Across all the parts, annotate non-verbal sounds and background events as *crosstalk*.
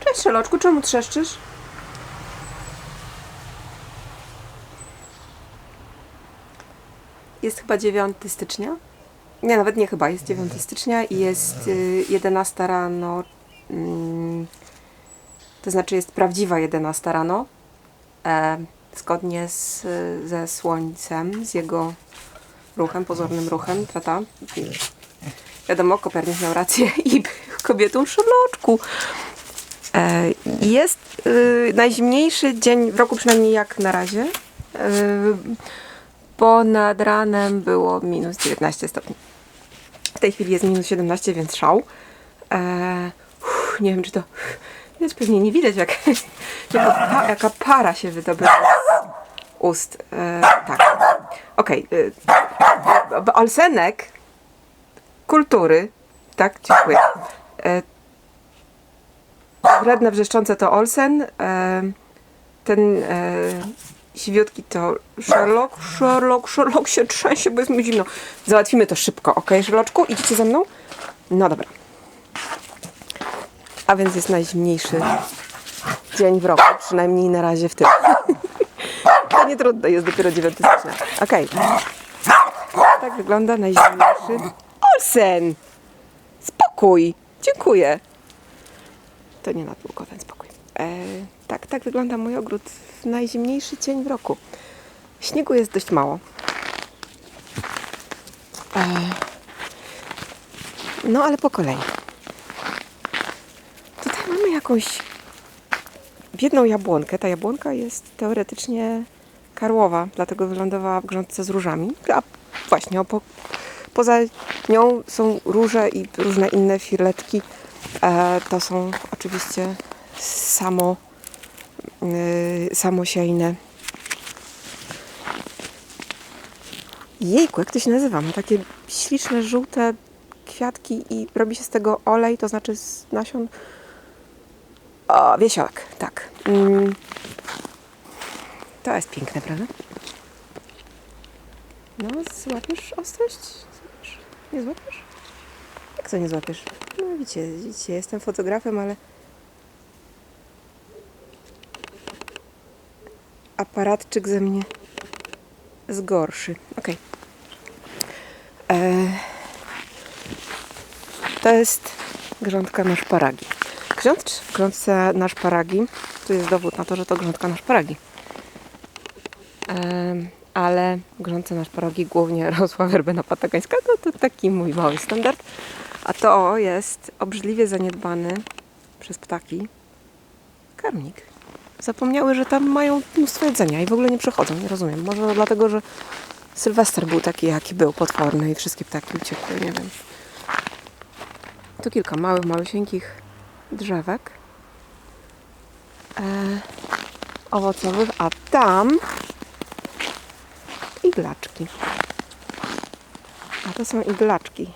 Cześć, Szeloczku, czemu trzeszczysz? Jest chyba 9 stycznia. Nie, nawet nie chyba, jest 9 stycznia i jest y, 11 rano. Mm, to znaczy jest prawdziwa 11 rano. E, zgodnie z, ze słońcem, z jego ruchem, pozornym ruchem, prawda? Wiadomo, Kopernik miał rację i kobietą Sherloczku. E, Jest y, najzimniejszy dzień w roku, przynajmniej jak na razie, y, bo nad ranem było minus 19 stopni. W tej chwili jest minus 17, więc szał. E, nie wiem, czy to widać, pewnie nie widać, jak, *laughs* jaka, jaka para się wydobywa z ust. E, tak. Okej. y, b- Olsenek kultury. Tak, dziękuję. Wredne wrzeszczące to Olsen. E, ten e, siwiutki to Sherlock. Sherlock, Sherlock się trzęsie, bo jest mu zimno. Załatwimy to szybko, ok, Sherloczku? Idziecie ze mną? No dobra. A więc jest najzimniejszy dzień w roku, przynajmniej na razie w tym. *laughs* to nie trudno, jest dopiero 9 stycznia. Okej. Tak wygląda najzimniejszy Olsen! Spokój! Dziękuję. To nie na długo ten spokój. E, tak, tak wygląda mój ogród w najzimniejszy dzień w roku. Śniegu jest dość mało. E, no, ale po kolei. Tutaj mamy jakąś biedną jabłonkę. Ta jabłonka jest teoretycznie karłowa, dlatego wylądowała w grządce z różami. A właśnie, po, poza nią są róże i różne inne filetki. E, to są oczywiście samo, yy, samosiejne. Jejku, jak to się nazywa? Ma takie śliczne, żółte kwiatki i robi się z tego olej, to znaczy z nasion. O, wiesiołek, tak. Mm. To jest piękne, prawda? No, złapiesz ostrość? Złapiesz? Nie złapiesz? Jak to nie złapiesz? No widzicie, widzicie, jestem fotografem, ale aparatczyk ze mnie zgorszy. Okej. Eee, To jest grządka na szparagi. Grząd w grządce na szparagi, tu jest dowód na to, że to grządka na szparagi. Em, ale grządce na szparagi głównie *laughs* rosła werbena patagańska. No to taki mój mały standard. A to jest obrzydliwie zaniedbany przez ptaki karmnik. Zapomniały, że tam mają mnóstwo jedzenia i w ogóle nie przychodzą. Nie rozumiem. Może dlatego, że Sylwester był taki, jaki był, potworny i wszystkie ptaki uciekły, nie wiem. Tu kilka małych, małysieńkich drzewek e, owocowych, a tam iglaczki. A to są iglaczki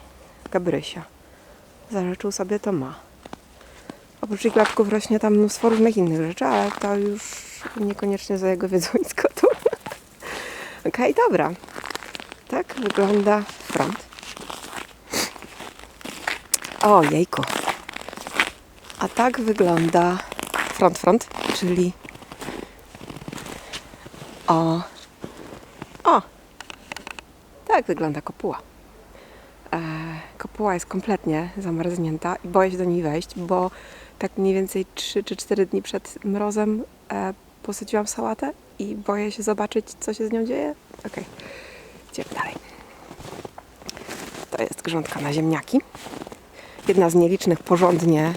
Gabrysia. Zażyczył sobie to ma. Oprócz iglaczków rośnie tam mnóstwo różnych innych rzeczy, ale to już niekoniecznie za jego wiedzą i zgodą. Okej, dobra. Tak wygląda front. O, jejku. A tak wygląda front front, czyli o o tak wygląda kopuła. Kopuła jest kompletnie zamarznięta i boję się do niej wejść, bo tak mniej więcej 3 czy 4 dni przed mrozem e, posadziłam sałatę i boję się zobaczyć, co się z nią dzieje. Okej, idziemy dalej. To jest grządka na ziemniaki. Jedna z nielicznych porządnie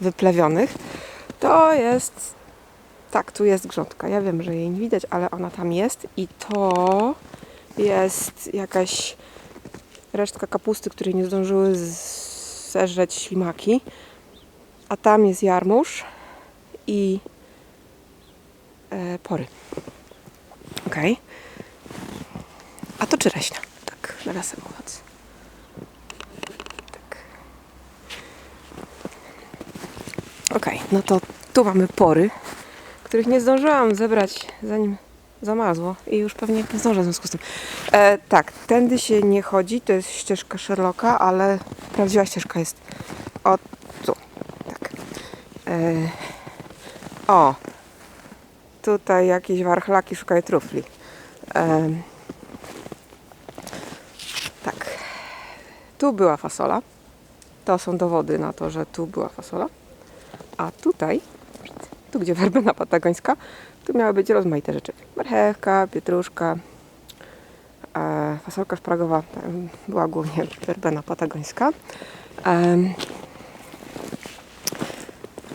wyplewionych. To jest... Tak, tu jest grządka. Ja wiem, że jej nie widać, ale ona tam jest i to jest jakaś resztka kapusty, której nie zdążyły zeżreć ślimaki. A tam jest jarmuż i e, pory. Okej. A to czereśnia. Tak, nawiasem mówiąc. Tak. Okej, no to tu mamy pory, których nie zdążyłam zebrać zanim zamarzło i już pewnie nie zdążę w związku z tym. E, tak, tędy się nie chodzi, to jest ścieżka Sherlocka, ale prawdziwa ścieżka jest od tu. E, o, tutaj jakieś warchlaki szukają trufli. E, tak, tu była fasola. To są dowody na to, że tu była fasola. A tutaj, tu gdzie *laughs* werbena patagońska, tu miały być rozmaite rzeczy. Marchewka, pietruszka, fasolka szpragowa, była głównie werbena patagońska.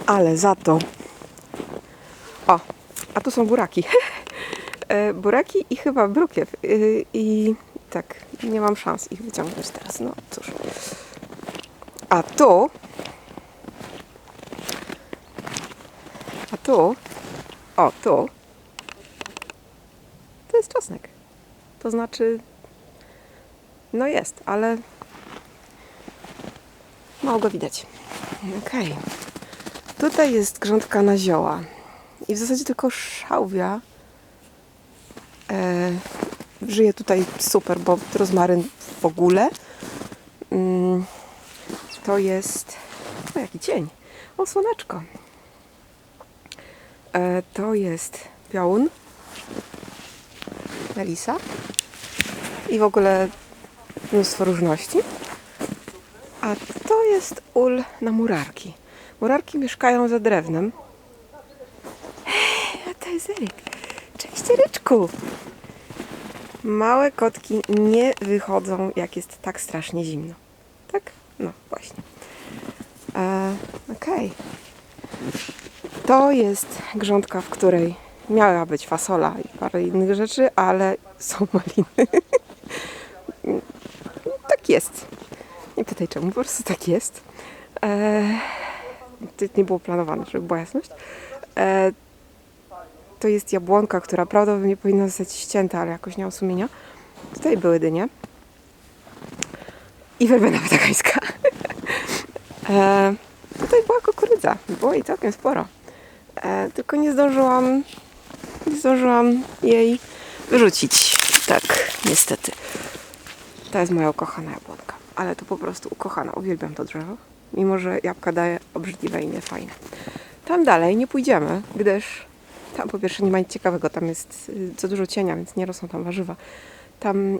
Ale za to. O, a tu są buraki. *laughs* E, buraki i chyba brukiew. Y, I tak, nie mam szans ich wyciągnąć teraz. No cóż. A tu. A tu. O, tu. To jest czosnek. To znaczy. No jest, ale. Mało go widać. Okej. Tutaj jest grządka na zioła. I w zasadzie tylko szałwia e, żyje tutaj super, bo rozmaryn w ogóle. Mm, to jest. O, jaki cień. O, słoneczko. E, to jest piałun. Melisa. I w ogóle mnóstwo różności. A to jest ul na murarki. Murarki mieszkają za drewnem. Hej, a to jest Eryk. Cześć Eryczku. Małe kotki nie wychodzą, jak jest tak strasznie zimno. Tak? No, właśnie. E, Okej. To jest grządka, w której miała być fasola i parę innych rzeczy, ale są maliny. *laughs* jest. Nie pytaj czemu, po prostu tak jest. E, to nie było planowane, żeby była jasność. E, to jest jabłonka, która prawdopodobnie powinna zostać ścięta, ale jakoś nie mam sumienia. Tutaj były dynie. I werbena patagońska. e, tutaj była kukurydza. Było jej całkiem sporo. E, tylko nie zdążyłam, nie zdążyłam jej wyrzucić. Tak, niestety. To jest moja ukochana jabłonka. Ale to po prostu ukochana. Uwielbiam to drzewo. Mimo, że jabłka daje obrzydliwe i niefajne. Tam dalej nie pójdziemy, gdyż tam po pierwsze nie ma nic ciekawego. Tam jest y, za dużo cienia, więc nie rosną tam warzywa. Tam y,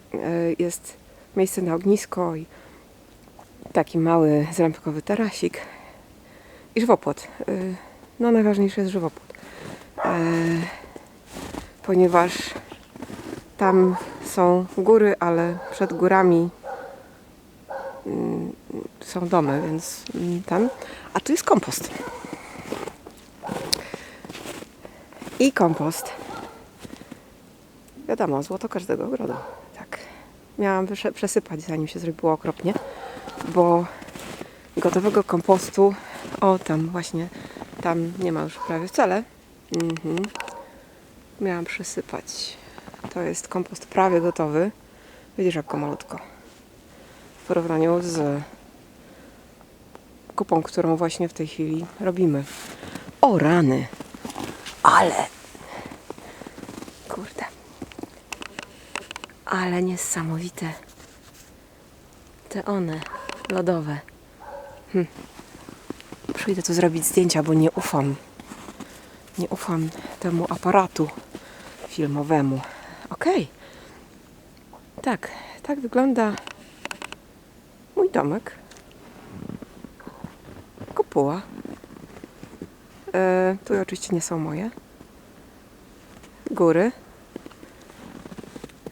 jest miejsce na ognisko i taki mały zrębkowy tarasik i żywopłot. Y, No najważniejszy jest żywopłot. Ponieważ tam są góry, ale przed górami mm, są domy, więc mm, tam. A tu jest kompost. I kompost. Wiadomo, złoto każdego ogrodu. Tak. Miałam przesypać, zanim się zrobiło okropnie, bo gotowego kompostu, o tam właśnie, tam nie ma już prawie wcale. Mhm. Miałam przesypać. To jest kompost prawie gotowy. Widzisz, jak malutko. W porównaniu z kupą, którą właśnie w tej chwili robimy. O rany! Ale! Kurde. Ale niesamowite. Te one, lodowe. Hm. Przyjdę tu zrobić zdjęcia, bo nie ufam. Nie ufam temu aparatu filmowemu. Okej. Tak, tak wygląda mój domek. Kopuła. E, tu oczywiście nie są moje. Góry.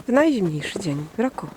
W najzimniejszy dzień w roku.